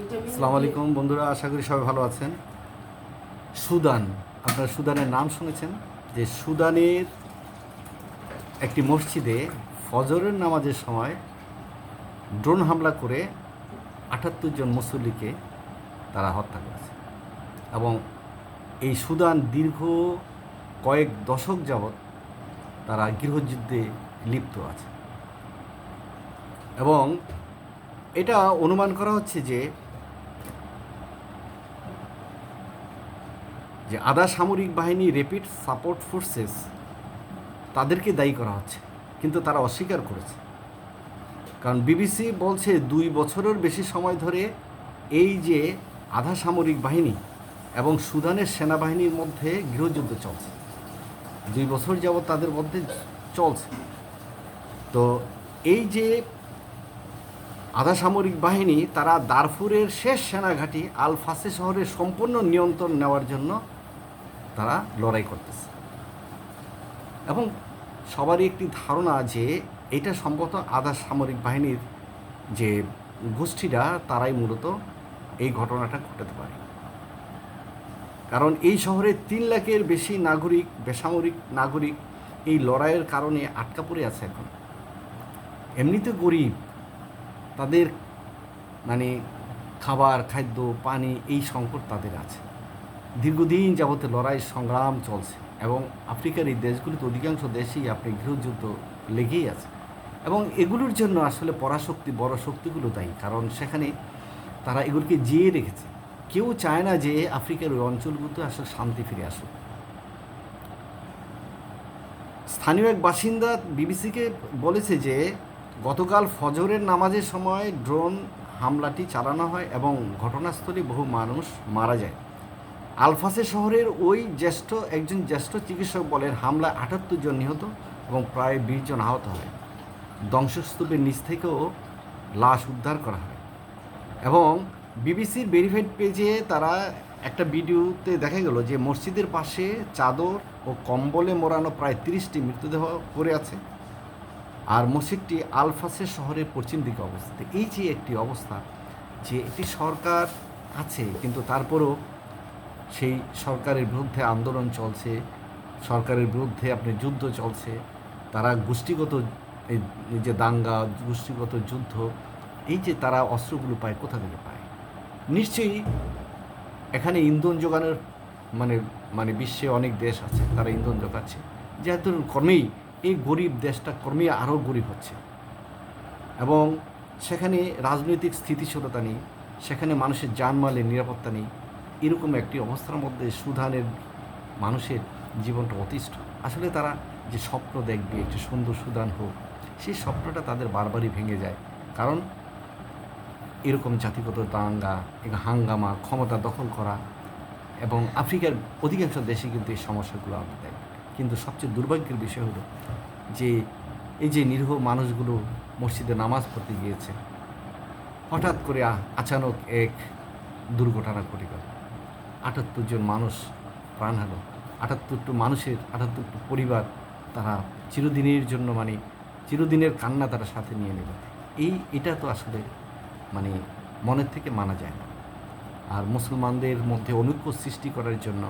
আসসালামু আলাইকুম। বন্ধুরা আশা করি সবাই ভালো আছেন। সুদান আপনারা সুদানের নাম শুনেছেন? যে সুদানের একটি মসজিদে ফজরের নামাজের সময় ড্রোন হামলা করে আটাত্তর জন মুসল্লিকে তারা হত্যা করেছে। এবং এই সুদান দীর্ঘ কয়েক দশক যাবৎ তারা গৃহযুদ্ধে লিপ্ত আছে। এবং এটা অনুমান করা হচ্ছে যে যে আধা সামরিক বাহিনী র্যাপিড সাপোর্ট ফোর্সেস তাদেরকে দায়ী করা হচ্ছে, কিন্তু তারা অস্বীকার করেছে। কারণ বিবিসি বলছে দুই বছরের বেশি সময় ধরে এই যে আধা সামরিক বাহিনী এবং সুদানের সেনাবাহিনীর মধ্যে গৃহযুদ্ধ চলছে। দুই বছর যাবৎ তাদের মধ্যে চলছে। তো এই যে আধা সামরিক বাহিনী, তারা দারফুরের শেষ সেনাঘাঁটি আলফাসে শহরের সম্পূর্ণ নিয়ন্ত্রণ নেওয়ার জন্য তারা লড়াই করতেছে। এবং সবারই একটি ধারণা যে এটা সম্ভবত আধা সামরিক বাহিনীর যে গোষ্ঠীরা, তারাই মূলত এই ঘটনাটা ঘটাতে পারে। কারণ এই শহরে তিন লাখের বেশি নাগরিক, বেসামরিক নাগরিক এই লড়াইয়ের কারণে আটকা পড়ে আছে এখন। এমনিতে গরিব, তাদের মানে খাবার, খাদ্য, পানি এই সংকট তাদের আছে। দীর্ঘদিন যাবতে লড়াই, সংগ্রাম চলছে এবং আফ্রিকার এই দেশগুলিতে অধিকাংশ দেশেই আপনি গৃহযুদ্ধ লেগেই আছে এবং এগুলোর জন্য আসলে পরাশক্তি বড় শক্তিগুলো দায়ী। কারণ সেখানে তারা এগুলোকে জিয়ে রেখেছে। কেউ চায় না যে আফ্রিকার ওই অঞ্চলগুলোতে আসলে শান্তি ফিরে আসুক। স্থানীয় এক বাসিন্দা বিবিসিকে বলেছে যে, গতকাল ফজরের নামাজের সময় ড্রোন হামলাটি চালানো হয় এবং ঘটনাস্থলে বহু মানুষ মারা যায়। আলফাসে শহরের ওই জ্যেষ্ঠ, একজন জ্যেষ্ঠ চিকিৎসক বলেন, হামলায় আটাত্তর জন নিহত এবং প্রায় বিশ জন আহত হয়। ধ্বংসস্তূপের নিচ থেকেও লাশ উদ্ধার করা হয়। এবং বিবিসির ভেরিফাইড পেজে তারা একটা ভিডিওতে দেখা গেল যে মসজিদের পাশে চাদর ও কম্বলে মোড়ানো প্রায় তিরিশটি মৃতদেহ পড়ে আছে আর মসজিদটি আলফাসের শহরের পশ্চিম দিকে অবস্থিত। এই যে একটি অবস্থা, যে একটি সরকার আছে, কিন্তু তারপরও সেই সরকারের বিরুদ্ধে আন্দোলন চলছে, সরকারের বিরুদ্ধে আপনি যুদ্ধ চলছে, তারা গোষ্ঠীগত এই যে দাঙ্গা, গোষ্ঠীগত যুদ্ধ, এই যে তারা অস্ত্রগুলো পায়, কোথা থেকে পায়? নিশ্চয়ই এখানে ইন্ধন যোগানোর মানে মানে বিশ্বে অনেক দেশ আছে, তারা ইন্ধন যোগাচ্ছে। যেহেতু ক্রমেই এই গরিব দেশটা ক্রমেই আরও গরিব হচ্ছে। এবং সেখানে রাজনৈতিক স্থিতিশীলতা নেই, সেখানে মানুষের জানমালের নিরাপত্তা নেই এরকম একটি অবস্থার মধ্যে সুদানের মানুষের জীবনটা অতিষ্ঠ। আসলে তারা যে স্বপ্ন দেখবে একটি সুন্দর সুদান হোক, সেই স্বপ্নটা তাদের বারবারই ভেঙে যায়। কারণ এরকম জাতিগত দাঙ্গা হাঙ্গামা, ক্ষমতা দখল করা এবং আফ্রিকার অধিকাংশ দেশে কিন্তু এই সমস্যাগুলো আনতে দেয়। কিন্তু সবচেয়ে দুর্ভাগ্যের বিষয় হলো যে এই যে নিরীহ মানুষগুলো মসজিদে নামাজ পড়তে গিয়েছে, হঠাৎ করে আচানক এক দুর্ঘটনা ঘটে গেল। আটাত্তর জন মানুষ প্রাণ হলো আটাত্তরটা মানুষের আটাত্তরটা পরিবার তারা চিরদিনের জন্য মানে চিরদিনের কান্না তারা সাথে নিয়ে নেবে এই, এটা তো আসলে মানে মনের থেকে মানা যায় না। আর মুসলমানদের মধ্যে অনৈক্য সৃষ্টি করার জন্য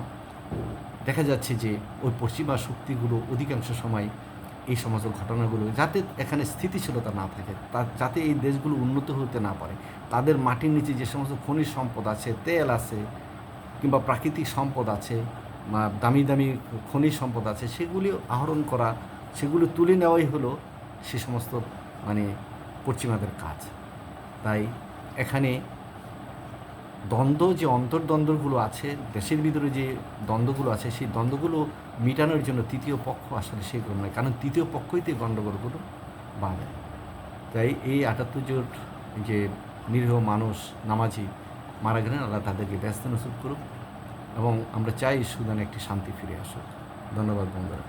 দেখা যাচ্ছে যে ওই পশ্চিমা শক্তিগুলো অধিকাংশ সময় এই সমস্ত ঘটনাগুলো, যাতে এখানে স্থিতিশীলতা না থাকে, তা, যাতে এই দেশগুলো উন্নত হতে না পারে, তাদের মাটির নিচে যে সমস্ত খনিজ সম্পদ আছে, তেল আছে কিংবা প্রাকৃতিক সম্পদ আছে বা দামি দামি খনিজ সম্পদ আছে, সেগুলি আহরণ করা, সেগুলো তুলে নেওয়াই হলো সে সমস্ত মানে পশ্চিমাদের কাজ। তাই এখানে দ্বন্দ্ব, যে অন্তর্দ্বন্দ্বগুলো আছে, দেশের ভিতরে যে দ্বন্দ্বগুলো আছে, সেই দ্বন্দ্বগুলো মেটানোর জন্য তৃতীয় পক্ষ আসলে সেগুলো নয় কারণ তৃতীয় পক্ষই তো গণ্ডগোলগুলো বাঁধে। তাই এই আটাত্তর জন যে নিরীহ মানুষ, নামাজি মারা গেলেন, আল্লাহ তাদেরকে ব্যস্ত নসুব করুক এবং আমরা চাই সুদানে একটি শান্তি ফিরে আসুক। ধন্যবাদ বন্ধুরা।